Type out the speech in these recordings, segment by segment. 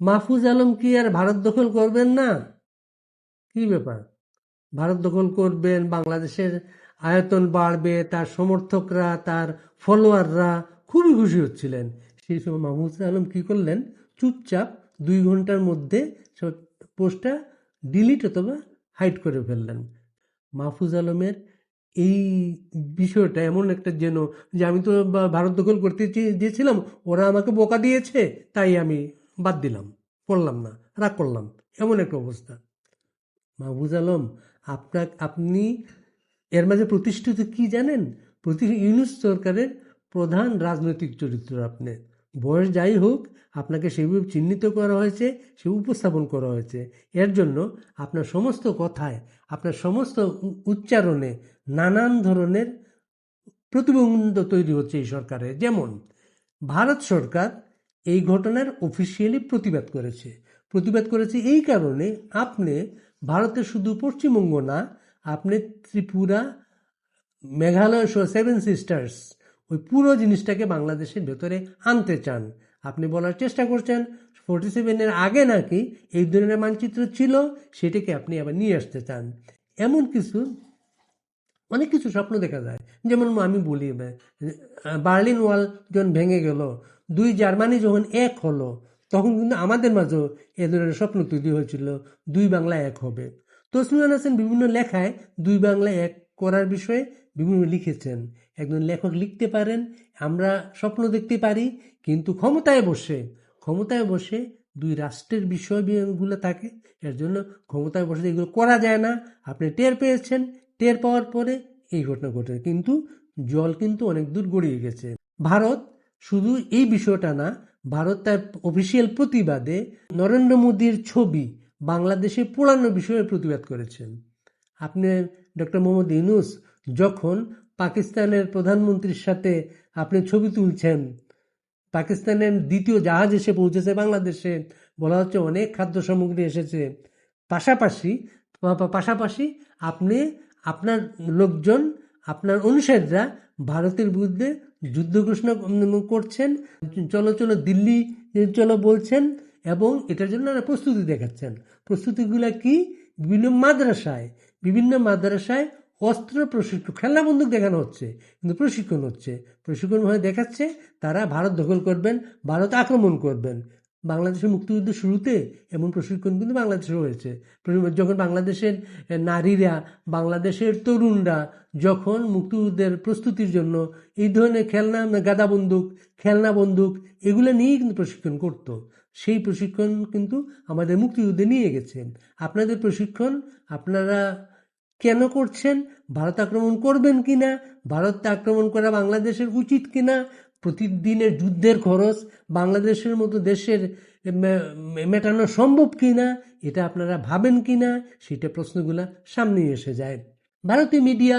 মাহফুজ আলম কি আর ভারত দখল করবেন না? কি ব্যাপার? ভারত দখল করবেন, বাংলাদেশের আয়তন বাড়বে, তার সমর্থকরা, তার ফলোয়াররা খুবই খুশি হচ্ছিলেন। সেই সময় মাহমুদ আলম কি করলেন? চুপচাপ দুই ঘণ্টার মধ্যে পোস্টটা ডিলিট অথবা হাইড করে ফেললেন। মাহফুজ আলমের এই বিষয়টা এমন একটা যেন, যে আমি তো ভারত দখল করতে চেয়ে- চেয়েছিলাম, ওরা আমাকে বোকা দিয়েছে, তাই আমি বাদ দিলাম করলাম না, রাগ করলাম, এমন একটা অবস্থা। মাহফুজ আলম আপনার আপনি এর মাঝে প্রতিষ্ঠিত কি জানেন? প্রতি ইউনুস সরকারের প্রধান রাজনৈতিক চরিত্র আপনি। বয়স যাই হোক, আপনাকে সেভাবে চিহ্নিত করা হয়েছে, সে উপস্থাপন করা হয়েছে। এর জন্য আপনার সমস্ত কথায়, আপনার সমস্ত উচ্চারণে নানান ধরনের প্রতিবন্ধ তৈরি হচ্ছে এই সরকারে। যেমন, ভারত সরকার এই ঘটনার অফিসিয়ালি প্রতিবাদ করেছে। প্রতিবাদ করেছে এই কারণে আপনি ভারতের শুধু পশ্চিমবঙ্গ না, আপনি ত্রিপুরা, মেঘালয়, সহ সেভেন সিস্টার্স ওই পুরো জিনিসটাকে বাংলাদেশের ভেতরে আনতে চান। আপনি বলার চেষ্টা করছেন ফোর্টি সেভেনের আগে নাকি এই ধরনের মানচিত্র ছিল, সেটাকে আপনি আবার নিয়ে আসতে চান। এমন কিছু অনেক কিছু স্বপ্ন দেখা যায়। যেমন আমি বলি বার্লিন ওয়াল যখন ভেঙে গেল, দুই জার্মানি যখন এক হলো, তখন কিন্তু আমাদের মাঝেও এ ধরনের স্বপ্ন তৈরি হয়েছিল, দুই বাংলা এক হবে। তসমিমান হাসান বিভিন্ন লেখায় দুই বাংলা এক করার বিষয়ে বিভিন্ন লিখেছেন। একজন লেখক লিখতে পারেন, আমরা স্বপ্ন দেখতে পারি, কিন্তু ক্ষমতায় বসে ক্ষমতায় বসে দুই রাষ্ট্রের বিষয়গুলো থাকে, এর জন্য ক্ষমতায় বসে এগুলো করা যায় না। আপনি টের পেয়েছেন টের পাওয়ার পরে এই ঘটনা ঘটে। কিন্তু জল কিন্তু অনেক দূর গড়িয়ে গেছে। ভারত শুধু এই বিষয়টা না, ভারত তার অফিসিয়াল প্রতিবাদে নরেন্দ্র মোদীর ছবি বাংলাদেশে পোড়ানো বিষয়ে প্রতিবাদ করেছেন। আপনি, ডক্টর মোহাম্মদ ইউনুস, যখন পাকিস্তানের প্রধানমন্ত্রীর সাথে আপনি ছবি তুলছেন, পাকিস্তানের দ্বিতীয় জাহাজ এসে পৌঁছেছে বাংলাদেশে, বলা হচ্ছে অনেক খাদ্য সামগ্রী এসেছে। পাশাপাশি পাশাপাশি আপনি আপনার লোকজন, আপনার অনুসারীরা ভারতের বিরুদ্ধে যুদ্ধ ঘোষণা করছেন, চলো চলো দিল্লি, চলো বলছেন, এবং এটার জন্য প্রস্তুতি দেখাচ্ছেন। প্রস্তুতিগুলো কি? বিভিন্ন মাদ্রাসায় বিভিন্ন মাদ্রাসায় অস্ত্র প্রশিক্ষণ খেলনা বন্দুক দেখানো হচ্ছে, কিন্তু প্রশিক্ষণ হচ্ছে। প্রশিক্ষণ হয়ে দেখাচ্ছে, তারা ভারত দখল করবেন, ভারত আক্রমণ করবেন। বাংলাদেশের মুক্তিযুদ্ধ শুরুতে এমন প্রশিক্ষণ কিন্তু বাংলাদেশে হয়েছে। যখন বাংলাদেশের নারীরা, বাংলাদেশের তরুণরা যখন মুক্তিযুদ্ধের প্রস্তুতির জন্য এই ধরনের খেলনা, গাদা বন্দুক, খেলনা বন্দুক এগুলো নিয়েই কিন্তু প্রশিক্ষণ করতো, সেই প্রশিক্ষণ কিন্তু আমাদের মুক্তিযুদ্ধে নিয়ে গেছে আপনাদের প্রশিক্ষণ আপনারা কেন করছেন? ভারত আক্রমণ করবেন কিনা? ভারত আক্রমণ করা বাংলাদেশের উচিত কিনা? প্রতিদিনের যুদ্ধের খরচ বাংলাদেশের মতো দেশের মেটানো সম্ভব কি না এটা আপনারা ভাবেন কি না সেটা প্রশ্নগুলো সামনে এসে যায়। ভারতীয় মিডিয়া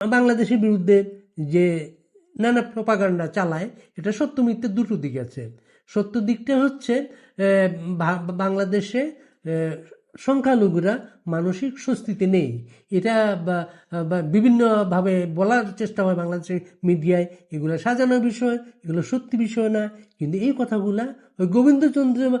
বাংলাদেশের বিরুদ্ধে যে নানা প্রপাগান্ডা চালায়, এটা সত্য মিথ্যে দুটো দিক আছে। সত্য দিকটা হচ্ছে বাংলাদেশে সংখ্যালঘুরা মানসিক স্বস্তিতে নেই। এটা বিভিন্নভাবে বলার চেষ্টা হয় বাংলাদেশের মিডিয়ায়। এগুলো সাজানো বিষয়, এগুলো সত্যি বিষয় না। কিন্তু এই কথাগুলা ওই গোবিন্দচন্দ্র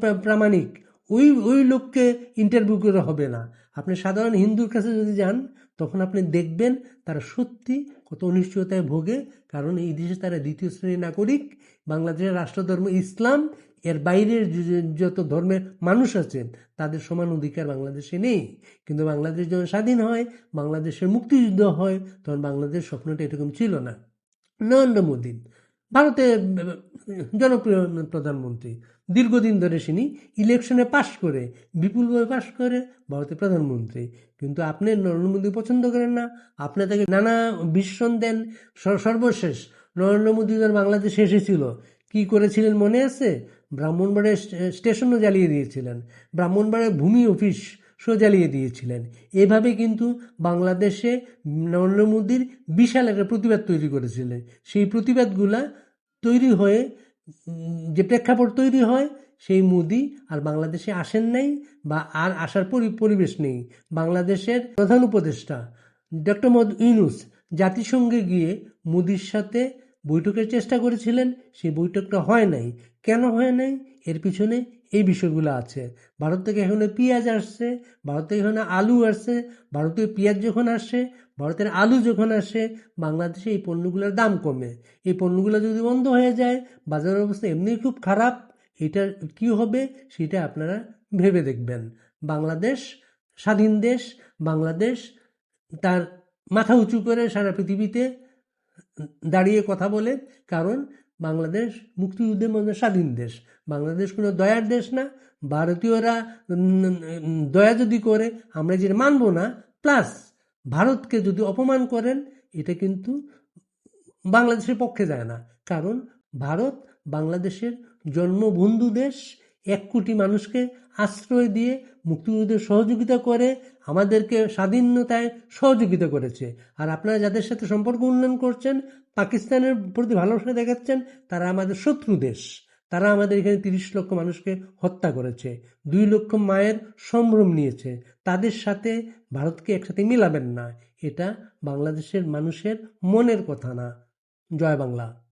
প্রা- প্রামাণিক, ওই ওই লোককে ইন্টারভিউ করে হবে না। আপনি সাধারণ হিন্দুর কাছে যদি যান, তখন আপনি দেখবেন তারা সত্যি কত অনিশ্চয়তায় ভোগে। কারণ এই দেশে তারা দ্বিতীয় শ্রেণির নাগরিক। বাংলাদেশের রাষ্ট্রধর্ম ইসলাম এর বাইরের যত ধর্মের মানুষ আছেন, তাদের সমান অধিকার বাংলাদেশে নেই। কিন্তু বাংলাদেশ যখন স্বাধীন হয়, বাংলাদেশের মুক্তিযুদ্ধ হয়, তখন বাংলাদেশ স্বপ্নটা এরকম ছিল না। নরেন্দ্র মোদী ভারতের জনপ্রিয় প্রধানমন্ত্রী, দীর্ঘদিন ধরে তিনি ইলেকশনে পাশ করে, বিপুলভাবে পাশ করে ভারতের প্রধানমন্ত্রী। কিন্তু আপনি নরেন্দ্র মোদী পছন্দ করেন না, আপনি তাকে নানা ভীষণ দেন। সর্বশেষ, নরেন্দ্র মোদী যখন বাংলাদেশে এসেছিল, কি করেছিলেন মনে আছে? ব্রাহ্মণবাড়িয়া স্টেশনও জ্বালিয়ে দিয়েছিলেন। ব্রাহ্মণবাড়িয়া ভূমি অফিস শো জ্বালিয়ে দিয়েছিলেন। এভাবে কিন্তু বাংলাদেশে নরেন্দ্র মোদীর বিশাল একটা প্রতিবাদ তৈরি করেছিলেন সেই প্রতিবাদগুলা তৈরি হয়ে যে প্রেক্ষাপট তৈরি হয়, সেই মোদি আর বাংলাদেশে আসেন নাই বা আর আসার পরি- পরিবেশ নেই। বাংলাদেশের প্রধান উপদেষ্টা ডক্টর মোহাম্মদ ইউনুস জাতিসংঘে গিয়ে মোদির সাথে বৈঠকের চেষ্টা করেছিলেন সেই বৈঠকটা হয় নাই। কেন হয় নাই? এর পিছনে এই বিষয়গুলো আছে। ভারত থেকে এখানে পেঁয়াজ আসছে, ভারত থেকে এখানে আলু আসছে, ভারতীয় পেঁয়াজ যখন আসে ভারতের আলু যখন আসে, বাংলাদেশে এই পণ্যগুলোর দাম কমে। এই পণ্যগুলো যদি বন্ধ হয়ে যায় বাজারের অবস্থা এমনি খুব খারাপ এটার কি হবে সেটা আপনারা ভেবে দেখবেন। বাংলাদেশ, স্বাধীন দেশ, বাংলাদেশ তার মাথা উঁচু করে সারা পৃথিবীতে দাঁড়িয়ে কথা বলে, কারণ বাংলাদেশ মুক্তিযুদ্ধের মধ্যে স্বাধীন দেশ। বাংলাদেশ কোনো দয়ার দেশ না, ভারতীয়রা দয়া যদি করে, আমরা যেটা মানব না প্লাস ভারতকে যদি অপমান করেন, এটা কিন্তু বাংলাদেশের পক্ষে যায় না। কারণ ভারত বাংলাদেশের জন্মবন্ধু দেশ এক কোটি মানুষকে আশ্রয় দিয়ে মুক্তিযুদ্ধে সহযোগিতা করে, আমাদেরকে স্বাধীনতায় সহযোগিতা করেছে। আর আপনারা যাদের সাথে সম্পর্ক উন্নয়ন করছেন, পাকিস্তানের প্রতি ভালোবাসা দেখাচ্ছেন, তারা আমাদের শত্রু দেশ। তারা আমাদের এখানে তিরিশ লক্ষ মানুষকে হত্যা করেছে, দুই লক্ষ মায়ের সম্ভ্রম নিয়েছে। তাদের সাথে ভারতকে একসাথে মিলাবেন না, এটা বাংলাদেশের মানুষের মনের কথা না। জয় বাংলা।